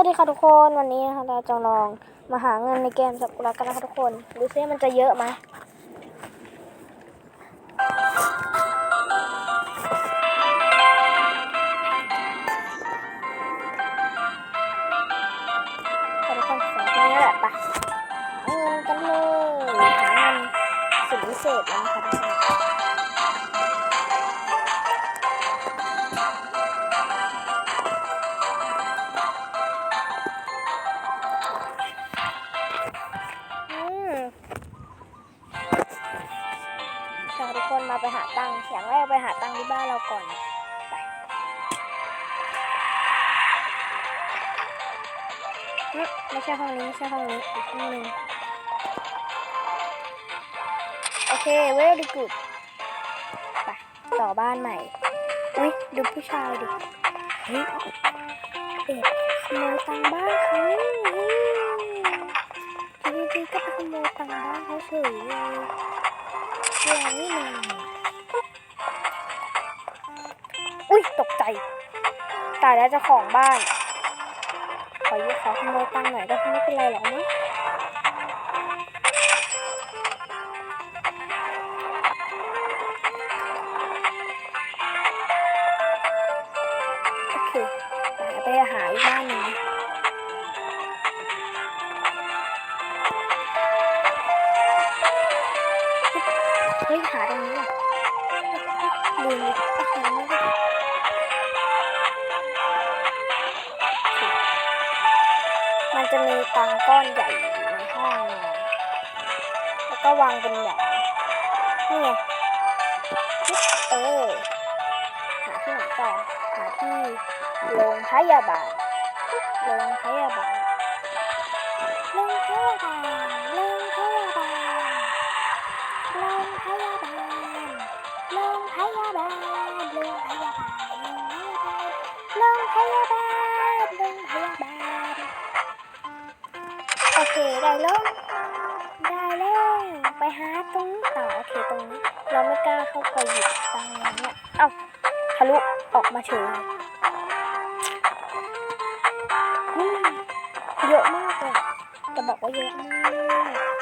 วัสดีค่ะทุกคนวันนี้นะคะเราจะลองมาหาเงินในเกมสักุระกันนะคะทุกคนดูซิมันจะเยอะไหมทุกคนสองคนนี้แหละปหาเงินกันเลยหาเงินสุดพิเศษแล้วนะคะ ไปหาตังค์อย่างแรกไปหาตังค์ที่บ้านเราก่อนไปอืมไม่ใช่ห้องนี้ไม่ใช่ห้องนี้อีกห้องหนึ่งโอเค very good ไปต่อบ้านใหม่อุ้ยดูผู้ชายดิเฮ้ยเอ็ดขโมยตังค์บ้านเขาเฮ้ยอยู่ดีๆก็ไปขโมยตังค์บ้านเขาเฉยเลยเรื่องนี้เล อุ้ยตกใจตายแล้วเจ้าของบ้าน ขอยืมขอขโมยตังค์หน่อยก็ไม่เป็นไรหรอกมั้งโอเคไปหาอีกบ้านหนึ่งเฮ้ยหาตรงนี้อะลืมเลย มันจะมีตังก้อนใหญ่อยู่ในห้องนอนแล้วก็วางเป็นแบบนี่ไงเออหาที่ไหนต่อหาที่โรงพยาบาลโรงพยาบาลโรงพยาบาลโรงพยาบาลโรงพยาบาลโรงพยาบาลโรงพยาบาลโรงพยาบาลโรงพยาบาลโอเค ได้แล้วได้แล้วไปหาตรงนี้ต่อโอเคตรงนี้ เราไม่กล้าเข้าไปหยิบตังเนี่ยเอ้าทะลุออกมาเฉยเยอะมากเลยจะบอกว่าเยอะมาก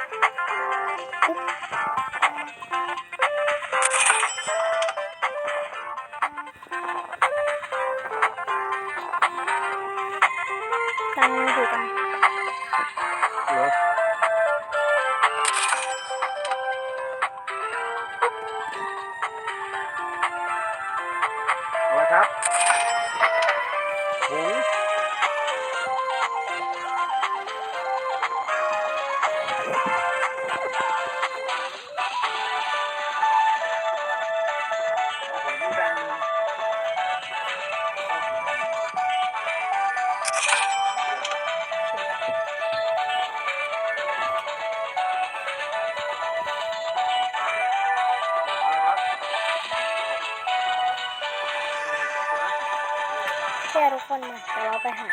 ชื่ทุกคนมาเดี๋ยวเราไปหา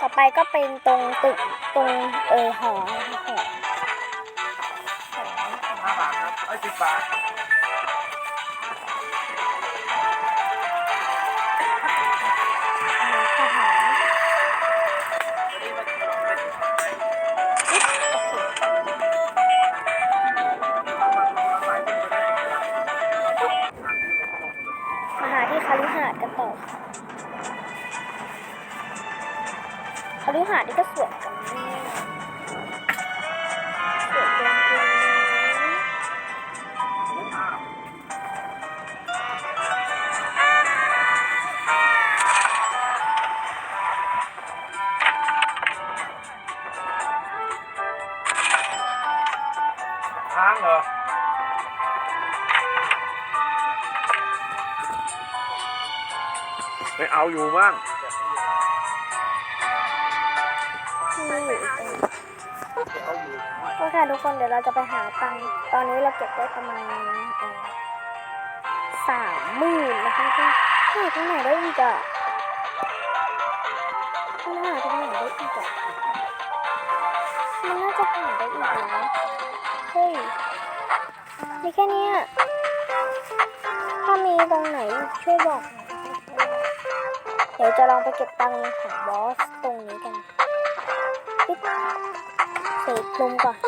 ต่อไปก็เป็นตรงตึกตรงเออหอหอห้าบาทครับไอ้สิบบาทมาหาที่คาลิหาดกันต่อค่ะ คาลิหาดนี่ก็สวยกันมากสวยจริงๆทางเหรอไม่เอาอยู่บ้าง ที่อยู่อีกตรงเอาอยู่โอเคทุกคนเดี๋ยวเราจะไปหาตังค์ตอนนี้เราเก็บได้ประมาณสามหมื่นนะคะที่หาตรงไหนได้อีกอะมันหาตรงไหนได้อีกอะมันน่าจะหาได้อีกนะเฮ้ยมีแค่นี้ถ้ามีตรงไหนช่วยบอกหน่อยเดี๋ยวจะลองไปเก็บตังค์ของบอสตรงนี้กัน กพรมก่อน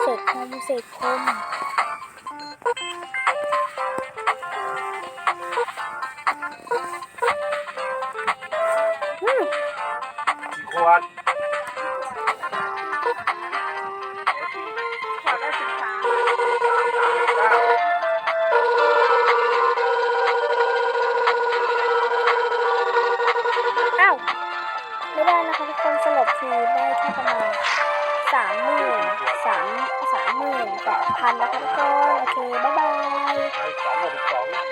เสกพรมเสกพรมอืมกี่ขวดขอได้สิบสามเก้าอ้าวไม่ได้นะคะ คนสลบทีได้แค่ประมาณสามหมื่นสามสามหมื่นแปดพันนะคะทุกคนโอเค บ๊ายบาย